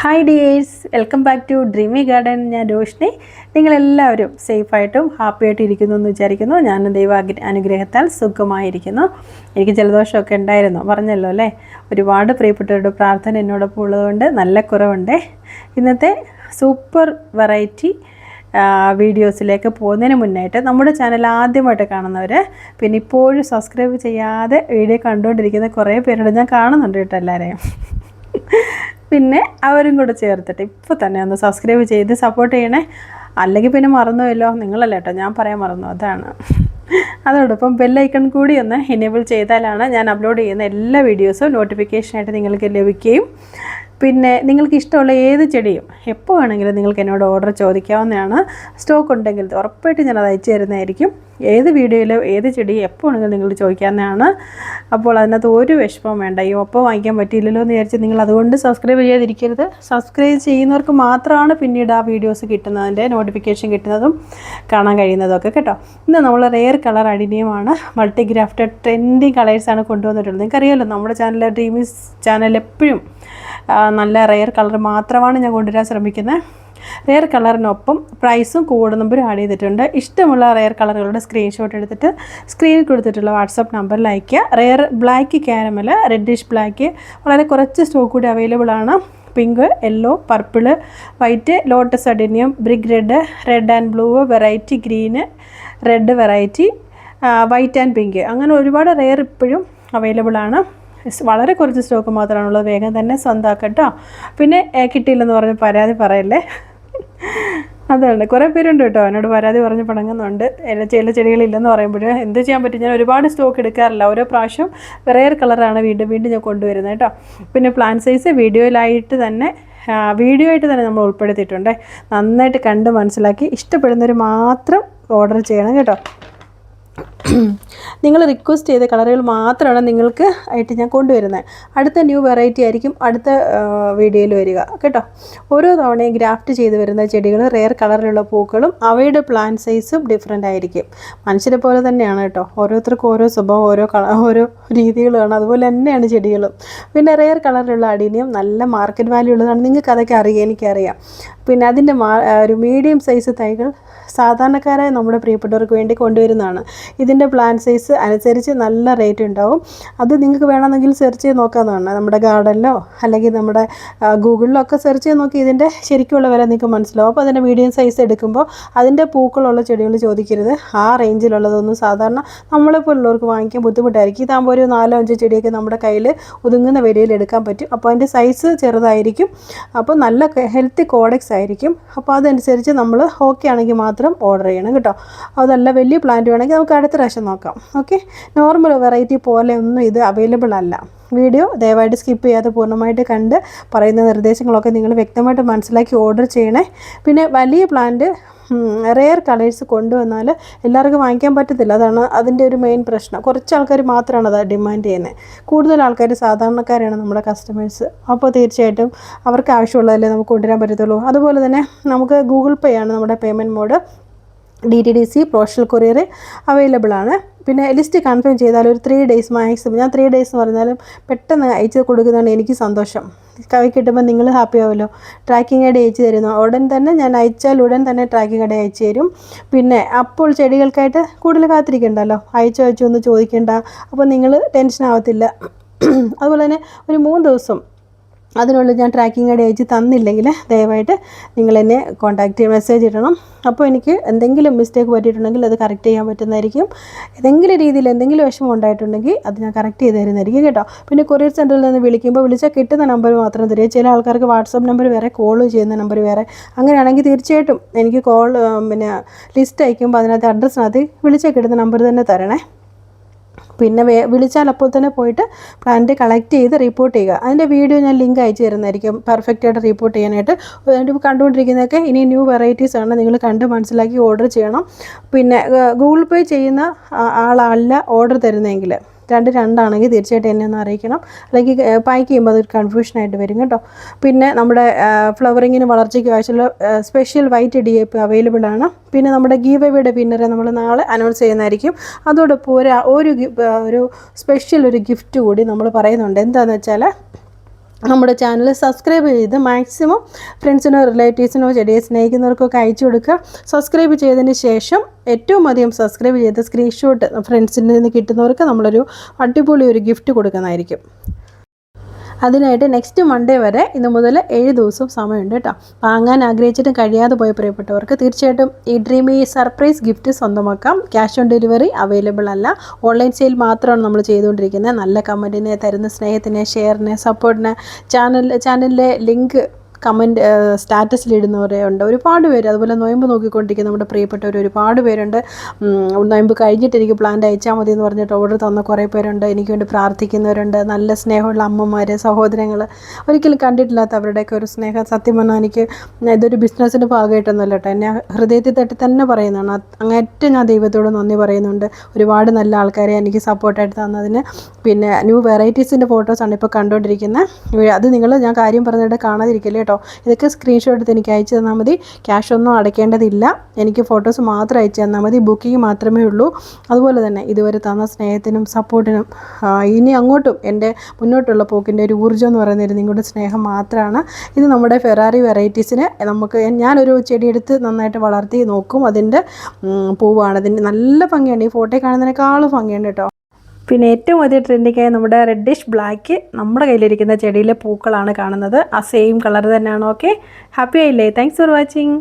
Hi dears welcome back to dreamy garden ഞാൻ രോഷിനി. നിങ്ങളെല്ലാവരും സേഫായിട്ടും happy ആയിട്ട് ഇരിക്കുന്നു എന്ന് വിചാരിക്കുന്നു. ഞാൻ ദൈവ അനുഗ്രഹത്താൽ സുഖമായിരിക്കുന്നു. എനിക്ക് ജലദോഷമൊക്കെ ഉണ്ടായിരുന്നു. പറഞ്ഞല്ലോ അല്ലേ? ഒരുപാട് പ്രിയപ്പെട്ടവരുടെ പ്രാർത്ഥന എന്നോടൊപ്പം ഉള്ളതുകൊണ്ട് നല്ല കുറവുണ്ട്. ഇന്നത്തെ സൂപ്പർ വെറൈറ്റി വീഡിയോസിലേക്ക് പോകുന്നതിന് മുന്നായിട്ട് നമ്മുടെ ചാനൽ ആദ്യമായിട്ട് കാണുന്നവർ പിന്നെ ഇപ്പോഴും സബ്സ്ക്രൈബ് ചെയ്യാതെ വീഡിയോ കണ്ടുകൊണ്ടിരിക്കുന്ന കുറേ പേരുണ്ട്. ഞാൻ കാണുന്നുണ്ട് കേട്ടോ എല്ലാവരെയും പിന്നെ അവരും കൂടെ ചേർത്തിട്ട് ഇപ്പോൾ തന്നെ ഒന്ന് സബ്സ്ക്രൈബ് ചെയ്ത് സപ്പോർട്ട് ചെയ്യണേ. അല്ലെങ്കിൽ പിന്നെ മറന്നുവല്ലോ നിങ്ങളല്ലേ കേട്ടോ ഞാൻ പറയാൻ മറന്നു. അതാണ്. അതോടൊപ്പം ബെല്ലൈക്കൺ കൂടി ഒന്ന് എനേബിൾ ചെയ്താലാണ് ഞാൻ അപ്ലോഡ് ചെയ്യുന്ന എല്ലാ വീഡിയോസും നോട്ടിഫിക്കേഷനായിട്ട് നിങ്ങൾക്ക് ലഭിക്കുകയും പിന്നെ നിങ്ങൾക്ക് ഇഷ്ടമുള്ള ഏത് ചെടിയും എപ്പോൾ വേണമെങ്കിലും നിങ്ങൾക്ക് എന്നോട് ഓർഡർ ചോദിക്കാവുന്നതാണ്. സ്റ്റോക്ക് ഉണ്ടെങ്കിൽ ഉറപ്പായിട്ട് ഞാൻ അത് അയച്ചു തരുന്നതായിരിക്കും. ഏത് വീഡിയോയിലും ഏത് ചെടി എപ്പോൾ ആണെങ്കിലും നിങ്ങൾ ചോദിക്കാവുന്നതാണ് അപ്പോൾ അതിനകത്ത് ഒരു വിഷമം വേണ്ട. ഈ ഒപ്പം വാങ്ങിക്കാൻ പറ്റിയില്ലല്ലോ എന്ന് വിചാരിച്ച് നിങ്ങൾ അതുകൊണ്ട് സബ്സ്ക്രൈബ് ചെയ്യാതിരിക്കരുത്. സബ്സ്ക്രൈബ് ചെയ്യുന്നവർക്ക് മാത്രമാണ് പിന്നീട് ആ വീഡിയോസ് കിട്ടുന്നതിന്റെ നോട്ടിഫിക്കേഷൻ കിട്ടുന്നതും കാണാൻ കഴിയുന്നതും ഒക്കെ കേട്ടോ. ഇന്ന് നമ്മൾ റെയർ കളർ അഡിനിയമാണ് മൾട്ടിഗ്രാഫ്റ്റഡ് ട്രെൻഡിങ് കളേഴ്സാണ് കൊണ്ടുവന്നിട്ടുള്ളത്. നിങ്ങൾക്കറിയാമല്ലോ നമ്മുടെ ചാനൽ ഡ്രീമിസ് ചാനൽ എപ്പോഴും നല്ല റെയർ കളർ മാത്രമാണ് ഞാൻ കൊണ്ടുവരാൻ ശ്രമിക്കുന്നത്. റെയർ കളറിനൊപ്പം പ്രൈസും കോഡ് നമ്പറും ആഡ് ചെയ്തിട്ടുണ്ട്. ഇഷ്ടമുള്ള റെയർ കളറുകളുടെ സ്ക്രീൻഷോട്ട് എടുത്തിട്ട് സ്ക്രീനിൽ കൊടുത്തിട്ടുള്ള വാട്സപ്പ് നമ്പറിൽ അയയ്ക്കുക. Rare black caramel reddish black വളരെ കുറച്ച് സ്റ്റോക്ക് കൂടി അവൈലബിൾ ആണ്. Pink yellow purple white lotus adenium bright red red and blue variety green red variety white and pink അങ്ങനെ ഒരുപാട് റെയർ ഇപ്പോഴും അവൈലബിൾ ആണ്. വളരെ കുറച്ച് സ്റ്റോക്ക് മാത്രമാണുള്ളത്. വേഗം തന്നെ സ്വന്തമാക്കട്ടോ പിന്നെ കിട്ടിയില്ലെന്ന് പറഞ്ഞ് പരാതി പറയല്ലേ? അതുണ്ട്. കുറേ പേരുണ്ട് കേട്ടോ. എന്നോട് പരാതി പറഞ്ഞ് പണങ്ങുന്നുണ്ട്. എന്റെ ചില ചെടികളില്ലെന്ന് പറയുമ്പോഴേ എന്ത് ചെയ്യാൻ പറ്റും? ഞാൻ ഒരുപാട് സ്റ്റോക്ക് എടുക്കാറില്ല. ഓരോ പ്രാവശ്യം റെയർ കളറാണ് വീണ്ടും വീണ്ടും ഞാൻ കൊണ്ടുവരുന്നത് കേട്ടോ. പിന്നെ പ്ലാൻ സൈസ് വീഡിയോയിലായിട്ട് തന്നെ വീഡിയോ ആയിട്ട് തന്നെ നമ്മൾ ഉൾപ്പെടുത്തിയിട്ടുണ്ട്. നന്നായിട്ട് കണ്ട് മനസ്സിലാക്കി ഇഷ്ടപ്പെടുന്നവർ മാത്രം ഓർഡർ ചെയ്യണം കേട്ടോ. നിങ്ങൾ റിക്വസ്റ്റ് ചെയ്ത കളറുകൾ മാത്രമാണ് നിങ്ങൾക്ക് ആയിട്ട് ഞാൻ കൊണ്ടുവരുന്നത്. അടുത്ത ന്യൂ വെറൈറ്റി ആയിരിക്കും അടുത്ത വീഡിയോയിൽ വരിക. കേട്ടോ? ഓരോ തവണയും ഗ്രാഫ്റ്റ് ചെയ്ത് വരുന്ന ചെടികൾ റെയർ കളറിലുള്ള പൂക്കളും അവയുടെ പ്ലാന്റ് സൈസും ഡിഫറെന്റ് ആയിരിക്കും. മനുഷ്യരെ പോലെ തന്നെയാണ് കേട്ടോ. ഓരോരുത്തർക്കും ഓരോ സ്വഭാവം ഓരോ കള ഓരോ രീതികളാണ്. അതുപോലെ തന്നെയാണ് ചെടികളും. പിന്നെ റെയർ കളറിലുള്ള അടീനിയം നല്ല മാർക്കറ്റ് വാല്യൂ ഉള്ളതാണ്. നിങ്ങൾക്ക് അതൊക്കെ അറിയാം എനിക്കറിയാം. പിന്നെ അതിന്റെ മാ ഒരു മീഡിയം സൈസ് തൈകൾ സാധാരണക്കാരായ നമ്മുടെ പ്രിയപ്പെട്ടവർക്ക് വേണ്ടി കൊണ്ടുവരുന്നതാണ്. ഇതിന്റെ പ്ലാൻ സൈസ് അനുസരിച്ച് നല്ല റേറ്റ് ഉണ്ടാവും. അത് നിങ്ങൾക്ക് വേണമെന്നെങ്കിൽ സെർച്ച് ചെയ്ത് നോക്കാവുന്നതാണ്. നമ്മുടെ ഗാർഡനിലോ അല്ലെങ്കിൽ നമ്മുടെ ഗൂഗിളിലോ ഒക്കെ സെർച്ച് ചെയ്ത് നോക്കി ഇതിന്റെ ശരിക്കുള്ള വില നിങ്ങൾക്ക് മനസ്സിലാവും. അപ്പോൾ അതിന്റെ മീഡിയം സൈസ് എടുക്കുമ്പോൾ അതിന്റെ പൂക്കളുള്ള ചെടികൾ ചോദിക്കരുത്. ആ റേഞ്ചിലുള്ളതൊന്നും സാധാരണ നമ്മളെപ്പോലുള്ളവർക്ക് വാങ്ങിക്കാൻ ബുദ്ധിമുട്ടായിരിക്കും. ഇതാകുമ്പോൾ ഒരു നാലോ അഞ്ചോ ചെടിയൊക്കെ നമ്മുടെ കയ്യിൽ ഒതുങ്ങുന്ന വിലയിൽ എടുക്കാൻ പറ്റും. അപ്പോൾ അതിന്റെ സൈസ് ചെറുതായിരിക്കും. അപ്പോൾ നല്ല ഹെൽത്തി കോഡക്സ് ആയിരിക്കും. അപ്പോൾ അതനുസരിച്ച് നമ്മൾ ഓക്കെ ആണെങ്കിൽ മാത്രം ഓർഡർ ചെയ്യണം കേട്ടോ. അതല്ല വലിയ പ്ലാന്റ് വേണമെങ്കിൽ നമുക്ക് അടുത്ത പ്രാവശ്യം നോക്കാം. ഓക്കെ നോർമൽ വെറൈറ്റി പോലെ ഒന്നും ഇത് അവൈലബിൾ അല്ല. വീഡിയോ ദയവായിട്ട് സ്കിപ്പ് ചെയ്യാതെ പൂർണമായിട്ട് കണ്ട് പറയുന്ന നിർദ്ദേശങ്ങളൊക്കെ നിങ്ങൾ വ്യക്തമായിട്ട് മനസ്സിലാക്കി ഓർഡർ ചെയ്യണേ. പിന്നെ വലിയ പ്ലാന്റ് റെയർ കളേഴ്സ് കൊണ്ടുവന്നാൽ എല്ലാവർക്കും വാങ്ങിക്കാൻ പറ്റത്തില്ല. അതാണ് അതിന്റെ ഒരു മെയിൻ പ്രശ്നം. കുറച്ച് ആൾക്കാർ മാത്രമാണ് അത് ഡിമാൻഡ് ചെയ്യുന്നത് കൂടുതൽ ആൾക്കാർ സാധാരണക്കാരാണ് നമ്മുടെ കസ്റ്റമേഴ്സ് അപ്പോൾ തീർച്ചയായിട്ടും അവർക്ക് ആവശ്യമുള്ളതല്ലേ നമുക്ക് കൊണ്ടുവരാൻ പറ്റത്തുള്ളൂ. അതുപോലെ തന്നെ നമുക്ക് ഗൂഗിൾ പേ ആണ് നമ്മുടെ payment mode D T D C postal courier available ആണ്. പിന്നെ ലിസ്റ്റ് കൺഫേം ചെയ്താൽ ഒരു ത്രീ ഡേയ്സ് മാക്സിമം ഞാൻ ത്രീ ഡേയ്സ് എന്ന് പറഞ്ഞാലും പെട്ടെന്ന് അയച്ച് കൊടുക്കുന്നതാണ് എനിക്ക് സന്തോഷം. കവി കിട്ടുമ്പോൾ നിങ്ങൾ ഹാപ്പി ആവുമല്ലോ ട്രാക്കിംഗ് ഐ ഡി അയച്ചു തരുന്നു. ഉടൻ തന്നെ ഞാൻ അയച്ചാൽ ഉടൻ തന്നെ ട്രാക്കിംഗ് ഐ ഡി അയച്ചു തരും. പിന്നെ അപ്പോൾ ചെടികൾക്കായിട്ട് കൂടുതൽ കാത്തിരിക്കണ്ടല്ലോ. അയച്ചു അയച്ചു ഒന്ന് ചോദിക്കേണ്ട. അപ്പോൾ നിങ്ങൾ ടെൻഷൻ ആവത്തില്ല. അതുപോലെ തന്നെ ഒരു മൂന്ന് ദിവസം അതിനുള്ളിൽ ഞാൻ ട്രാക്കിംഗ് ഐ ഡി അയച്ച് തന്നില്ലെങ്കിൽ ദയവായിട്ട് നിങ്ങൾ എന്നെ കോൺടാക്റ്റ് ചെയ്ത് മെസ്സേജ് ഇടണം. അപ്പോൾ എനിക്ക് എന്തെങ്കിലും മിസ്റ്റേക്ക് പറ്റിയിട്ടുണ്ടെങ്കിൽ അത് കറക്റ്റ് ചെയ്യാൻ പറ്റുന്നതായിരിക്കും. ഏതെങ്കിലും രീതിയിൽ എന്തെങ്കിലും വിഷമം ഉണ്ടായിട്ടുണ്ടെങ്കിൽ അത് ഞാൻ കറക്റ്റ് ചെയ്ത് തരുന്നതായിരിക്കും കേട്ടോ. പിന്നെ കൊറിയർ സെന്ററിൽ നിന്ന് വിളിക്കുമ്പോൾ വിളിച്ചാൽ കിട്ടുന്ന നമ്പർ മാത്രം തരിക. ചില ആൾക്കാർക്ക് വാട്സപ്പ് നമ്പർ വേറെ കോൾ ചെയ്യുന്ന നമ്പർ വേറെ. അങ്ങനെയാണെങ്കിൽ തീർച്ചയായിട്ടും എനിക്ക് കോൾ പിന്നെ ലിസ്റ്റ് അയക്കുമ്പോൾ അതിനകത്ത് അഡ്രസ്സിനകത്ത് വിളിച്ചാൽ കിട്ടുന്ന നമ്പർ തന്നെ തരണേ. പിന്നെ വേ വിളിച്ചാൽ അപ്പോൾ തന്നെ പോയിട്ട് പ്ലാന്റ് കളക്ട് ചെയ്ത് റിപ്പോർട്ട് ചെയ്യുക. അതിന്റെ വീഡിയോ ഞാൻ ലിങ്ക് അയച്ചു തരുന്നതായിരിക്കും. പെർഫെക്റ്റ് ആയിട്ട് റിപ്പോർട്ട് ചെയ്യാനായിട്ട്. കണ്ടുകൊണ്ടിരിക്കുന്നതൊക്കെ ഇനി ന്യൂ വെറൈറ്റീസ് ആണ് നിങ്ങൾ കണ്ട് മനസ്സിലാക്കി ഓർഡർ ചെയ്യണം. പിന്നെ ഗൂഗിൾ പേ ചെയ്യുന്ന ആളല്ല ഓർഡർ തരുന്നതെങ്കിൽ. രണ്ട് രണ്ടാണെങ്കിൽ തീർച്ചയായിട്ടും എന്നെ ഒന്ന് അറിയിക്കണം. അല്ലെങ്കിൽ പാക്ക് ചെയ്യുമ്പോൾ അതൊരു കൺഫ്യൂഷനായിട്ട് വരും കേട്ടോ. പിന്നെ നമ്മുടെ ഫ്ലവറിങ്ങിന് വളർച്ചയ്ക്ക് ആവശ്യമുള്ള special white D A P available ആണ്. പിന്നെ നമ്മുടെ ഗീവ് എവേയുടെ വിന്നറെ നമ്മൾ നാളെ അനൗൺസ് ചെയ്യുന്നതായിരിക്കും. അതോടൊപ്പം ഒരു ഒരു സ്പെഷ്യൽ ഒരു ഗിഫ്റ്റ് കൂടി നമ്മൾ പറയുന്നുണ്ട്. എന്താണെന്ന് വെച്ചാൽ നമ്മുടെ ചാനൽ സബ്സ്ക്രൈബ് ചെയ്ത് മാക്സിമം ഫ്രണ്ട്സിനോ റിലേറ്റീവ്സിനോ ചെടിയെ സ്നേഹിക്കുന്നവർക്കൊക്കെ അയച്ചു കൊടുക്കുക. സബ്സ്ക്രൈബ് ചെയ്തതിന് ശേഷം ഏറ്റവും അധികം സബ്സ്ക്രൈബ് ചെയ്ത് സ്ക്രീൻഷോട്ട് ഫ്രണ്ട്സിൽ നിന്ന് കിട്ടുന്നവർക്ക് നമ്മളൊരു അടിപൊളി ഒരു ഗിഫ്റ്റ് കൊടുക്കുന്നതായിരിക്കും. അതിനായിട്ട് നെക്സ്റ്റ് മൺഡേ വരെ ഇന്ന് മുതൽ ഏഴ് ദിവസവും സമയമുണ്ട് കേട്ടോ. വാങ്ങാൻ ആഗ്രഹിച്ചിട്ടും കഴിയാതെ പോയ പ്രിയപ്പെട്ടവർക്ക് തീർച്ചയായിട്ടും ഈ ഡ്രീം ഈ സർപ്രൈസ് ഗിഫ്റ്റ് സ്വന്തമാക്കാം. ക്യാഷ് ഓൺ ഡെലിവറി അവൈലബിൾ അല്ല. ഓൺലൈൻ സെയിൽ മാത്രമാണ് നമ്മൾ ചെയ്തുകൊണ്ടിരിക്കുന്നത്. നല്ല കമന്റിനെ തരുന്ന സ്നേഹത്തിന് ഷെയറിന് സപ്പോർട്ടിന് ചാനൽ ചാനലിലെ ലിങ്ക് കമന്റ് സ്റ്റാറ്റസിൽ ഇടുന്നവരെ ഉണ്ട്. ഒരുപാട് പേര് അതുപോലെ നൊയമ്പ് നോക്കിക്കൊണ്ടിരിക്കുന്ന നമ്മുടെ പ്രിയപ്പെട്ടവർ ഒരുപാട് പേരുണ്ട്. നോയമ്പ് കഴിഞ്ഞിട്ട് എനിക്ക് പ്ലാന്റ് അയച്ചാൽ മതി എന്ന് പറഞ്ഞിട്ട് ഓർഡർ തന്ന കുറേ പേരുണ്ട്. എനിക്ക് വേണ്ടി പ്രാർത്ഥിക്കുന്നവരുണ്ട്. നല്ല സ്നേഹമുള്ള അമ്മമാർ സഹോദരങ്ങൾ ഒരിക്കലും കണ്ടിട്ടില്ലാത്ത അവരുടെയൊക്കെ ഒരു സ്നേഹം സത്യം പറഞ്ഞാൽ എനിക്ക് ഇതൊരു ബിസിനസ്സിന്റെ ഭാഗമായിട്ടൊന്നുമല്ല കേട്ടോ. എന്നെ ഹൃദയത്തിൽ തട്ടി തന്നെ പറയുന്നതാണ്. അങ്ങേറ്റം ഞാൻ ദൈവത്തോട് നന്ദി പറയുന്നുണ്ട്. ഒരുപാട് നല്ല ആൾക്കാരെ എനിക്ക് സപ്പോർട്ടായിട്ട് തന്നതിന്. പിന്നെ ന്യൂ വെറൈറ്റീസിന്റെ ഫോട്ടോസാണ് ഇപ്പോൾ കണ്ടുകൊണ്ടിരിക്കുന്നത് അത് നിങ്ങൾ ഞാൻ കാര്യം പറഞ്ഞിട്ട് കാണാതിരിക്കല്ലേ കേട്ടോ. ഇതൊക്കെ സ്ക്രീൻഷോട്ട് എടുത്ത് എനിക്ക് അയച്ചു തന്നാൽ മതി. ക്യാഷ് ഒന്നും അടയ്ക്കേണ്ടതില്ല. എനിക്ക് ഫോട്ടോസ് മാത്രം അയച്ചു തന്നാൽ മതി. ബുക്കിംഗ് മാത്രമേ ഉള്ളൂ. അതുപോലെ തന്നെ ഇതുവരെ തന്ന സ്നേഹത്തിനും സപ്പോർട്ടിനും ഇനി അങ്ങോട്ടും എന്റെ മുന്നോട്ടുള്ള പോക്കിന്റെ ഒരു ഊർജം എന്ന് പറയുന്നത് നിങ്ങളുടെ സ്നേഹം മാത്രമാണ്. ഇത് നമ്മുടെ ഫെറാറി വെറൈറ്റീസിന് നമുക്ക് ഞാനൊരു ചെടിയെടുത്ത് നന്നായിട്ട് വളർത്തി നോക്കും. അതിന്റെ പൂവാണ്. അതിന്റെ നല്ല ഭംഗിയാണ് ഈ ഫോട്ടോയിൽ കാണുന്നതിനേക്കാളും ഭംഗിയുണ്ട് കേട്ടോ. പിന്നെ ഏറ്റവും അധികം ട്രെൻഡിങ് ആയ നമ്മുടെ റെഡിഷ് ബ്ലാക്ക് നമ്മുടെ കയ്യിലിരിക്കുന്ന ചെടിയിലെ പൂക്കളാണ് കാണുന്നത്. ആ സെയിം കളർ തന്നെയാണ് ഓക്കെ ഹാപ്പി ആയില്ലേ താങ്ക്സ് ഫോർ വാച്ചിങ്